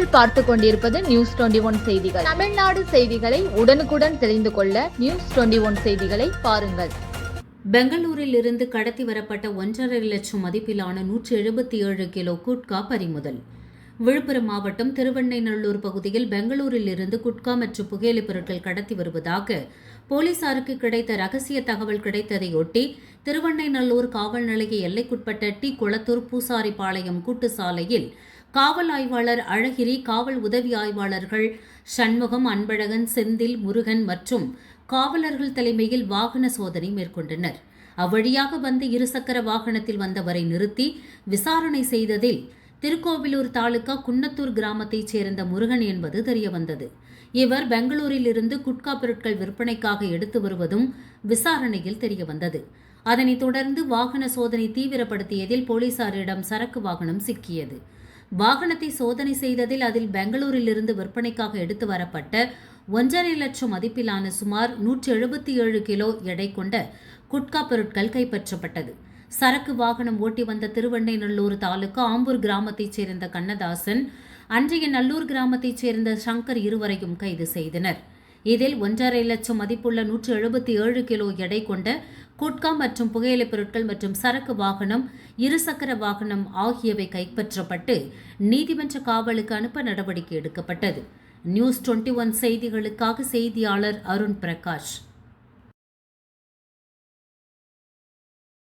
நீங்கள் பார்த்து கொண்டிருப்பது நியூஸ் டுவெண்டி ஒன் செய்திகள். தமிழ்நாடு செய்திகளை உடனுக்குடன் தெரிந்து கொள்ள நியூஸ் டுவெண்டி ஒன் செய்திகளை பாருங்கள். பெங்களூரில் இருந்து கடத்தி வரப்பட்ட ஒன்றரை லட்சம் மதிப்பிலான நூற்றி எழுபத்தி ஏழு கிலோ குட்கா பறிமுதல். விழுப்புரம் மாவட்டம் திருவெண்ணைநல்லூர் பகுதியில் பெங்களூரில் இருந்து குட்கா மற்றும் புகையிலைப் பொருட்கள் கடத்தி வருவதாக போலீசாருக்கு கிடைத்த ரகசிய தகவல் கிடைத்ததையொட்டி திருவெண்ணைநல்லூர் காவல் நிலைய எல்லைக்குட்பட்ட டி. குளத்தூர் பூசாரிபாளையம் கூட்டு சாலையில் காவல் ஆய்வாளர் அழகிரி காவல் உதவி ஆய்வாளர்கள் சண்முகம் அன்பழகன் செந்தில் முருகன் மற்றும் காவலர்கள் தலைமையில் வாகன சோதனை மேற்கொண்டனர். அவ்வழியாக வந்து இருசக்கர வாகனத்தில் வந்தவரை நிறுத்தி விசாரணை செய்ததில் திருக்கோவிலூர் தாலுகா குன்னத்தூர் கிராமத்தைச் சேர்ந்த முருகன் என்பது தெரியவந்தது. இவர் பெங்களூரில் இருந்து குட்கா பொருட்கள் விற்பனைக்காக எடுத்து வருவதும் விசாரணையில் தெரியவந்தது. அதனைத் தொடர்ந்து வாகன சோதனை தீவிரப்படுத்தியதில் போலீசாரிடம் சரக்கு வாகனம் சிக்கியது. வாகனத்தை சோதனை செய்ததில் அதில் பெங்களூரிலிருந்து விற்பனைக்காக எடுத்து வரப்பட்ட ஒன்றரை லட்சம் மதிப்பிலான சுமார் நூற்றி எழுபத்தி ஏழு கிலோ எடை கொண்ட குட்கா பொருட்கள் கைப்பற்றப்பட்டது. சரக்கு வாகனம் ஓட்டி வந்த திருவெண்ணைநல்லூர் தாலுகா ஆம்பூர் கிராமத்தைச் சேர்ந்த கண்ணதாசன் அன்றைய நல்லூர் கிராமத்தைச் சேர்ந்த சங்கர் இருவரையும் கைது செய்தனர். இதில் ஒன்றரை லட்சம் மதிப்புள்ள நூற்று எழுபத்தி ஏழு கிலோ எடை கொண்ட குட்கா மற்றும் புகையிலைப் பொருட்கள் மற்றும் சரக்கு வாகனம் இருசக்கர வாகனம் ஆகியவை கைப்பற்றப்பட்டு நீதிமன்ற காவலுக்கு அனுப்ப நடவடிக்கை எடுக்கப்பட்டது. நியூஸ் டுவெண்ட்டி ஒன் செய்திகளுக்காக செய்தியாளர் அருண் பிரகாஷ்.